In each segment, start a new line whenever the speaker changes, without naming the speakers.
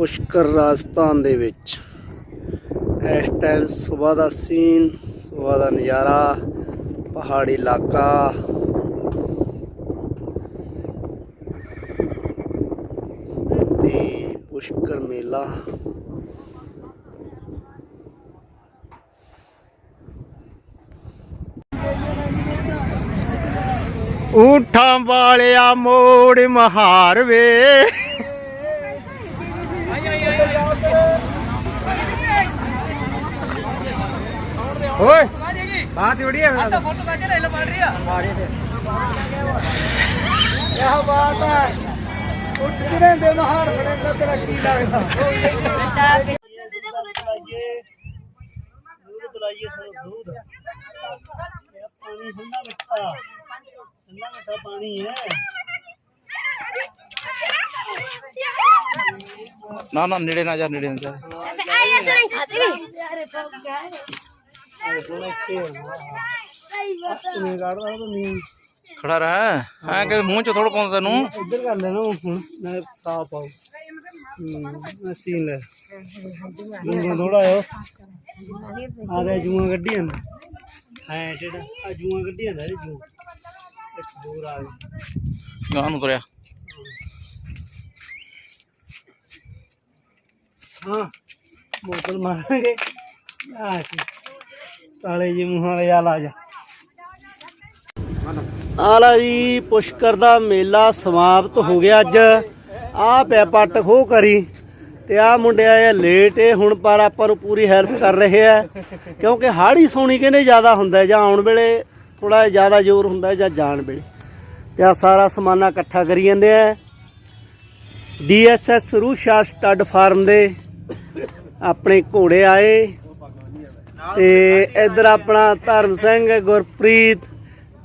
ਪੁਸ਼ਕਰ ਰਾਜਸਥਾਨ ਦੇ ਵਿੱਚ। ਇਸ ਟਾਈਮ ਸਵੇਰ ਦਾ ਸੀਨ ਸਵੇਰ ਦਾ ਨਜ਼ਾਰਾ, ਪਹਾੜੀ ਇਲਾਕਾ। ਤੇ ਪੁਸ਼ਕਰ ਮੇਲਾ।
ਊਠਾਂ ਵਾਲਿਆ ਮੋੜ ਮਹਾਰ ਵੇ।
क्या बात है? उठ दे महार तेरा की लगता? लाइए
ना ना नेड़े ना जा नेड़े ना जा।
ऐसे ऐसे नहीं खाते भी?
ਖੜਾ ਰਹਾ। ਹਾਂ ਕਿ ਮੂੰਹ ਚ ਥੋੜਾ ਪਾਉਂਦਾ ਤੈਨੂੰ?
ਇੱਧਰ ਕਰ ਲੈਣਾ ਹੁਣ ਨਾਲੇ ਸਾਫ਼ ਆਉ ਸੀਨ ਲੈ। ਮੂੰਹ ਥੋੜਾ ਆਇਓ। ਆ ਰਿਹਾ ਜੂਆਂ ਗੱਡੀਆਂ ਹਾਂ ਜਿਹੜਾ ਆ ਜੂਆਂ ਗੱਡੀਆਂ ਦਾ ਜੂ। ਇੱਕ ਦੂਰ ਆ ਗਏ
ਗਾਂ ਨੂੰ ਤੁਰਿਆ।
ਹਾਂ ਮੋਟਰ ਮਾਰਾਂਗੇ। ਆ ਸੀ ਕਾਲੇ ਜੀ ਮੂੰਹ ਵਾਲੇ ਆ ਲਾ ਜਾ ਆਲਾ ਵੀ ਪੁਸ਼ਕਰ ਦਾ ਮੇਲਾ ਸਮਾਪਤ ਹੋ ਗਿਆ ਅੱਜ। ਆ ਪੈ ਪੱਟ ਖੋ ਕਰੀ ਤੇ ਆ ਮੁੰਡਿਆ ਇਹ ਲੇਟ ਏ, ਹੁਣ ਪਰ ਆਪਾਂ ਨੂੰ ਪੂਰੀ ਹੈਲਪ ਕਰ ਰਹੇ ਆ। ਕਿਉਂਕਿ ਹਾੜੀ ਸੋਣੀ ਕਹਿੰਦੇ ਜ਼ਿਆਦਾ ਹੁੰਦਾ ਜਾਂ ਆਉਣ ਵੇਲੇ ਥੋੜਾ ਜ਼ਿਆਦਾ ਜ਼ੋਰ ਹੁੰਦਾ ਜਾਂ ਜਾਣ ਵੇਲੇ। ਤੇ ਆ ਸਾਰਾ ਸਮਾਨਾ ਇਕੱਠਾ ਕਰੀ ਜਾਂਦੇ ਆ। ਡੀਐਸਐਸ ਰੂਸ਼ਾ ਸਟੱਡ ਫਾਰਮ ਦੇ ਆਪਣੇ ਘੋੜੇ ਆਏ। ਤੇ ਇੱਧਰ ਆਪਣਾ ਧਰਮ ਸਿੰਘ ਗੁਰਪ੍ਰੀਤ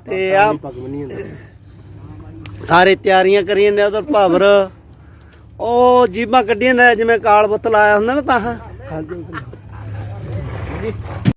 ਤੇ ਆ ਸਾਰੇ ਤਿਆਰੀਆਂ ਕਰੀ ਜਾਂਦੇ ਉਧਰ ਭਾਵਰ। ਉਹ ਜੀਬਾਂ ਕੱਢੀਆਂ ਨੇ ਜਿਵੇਂ ਕਾਲ ਬੁੱਤ ਲਾਇਆ ਹੁੰਦਾ ਨਾ ਤਾਂ।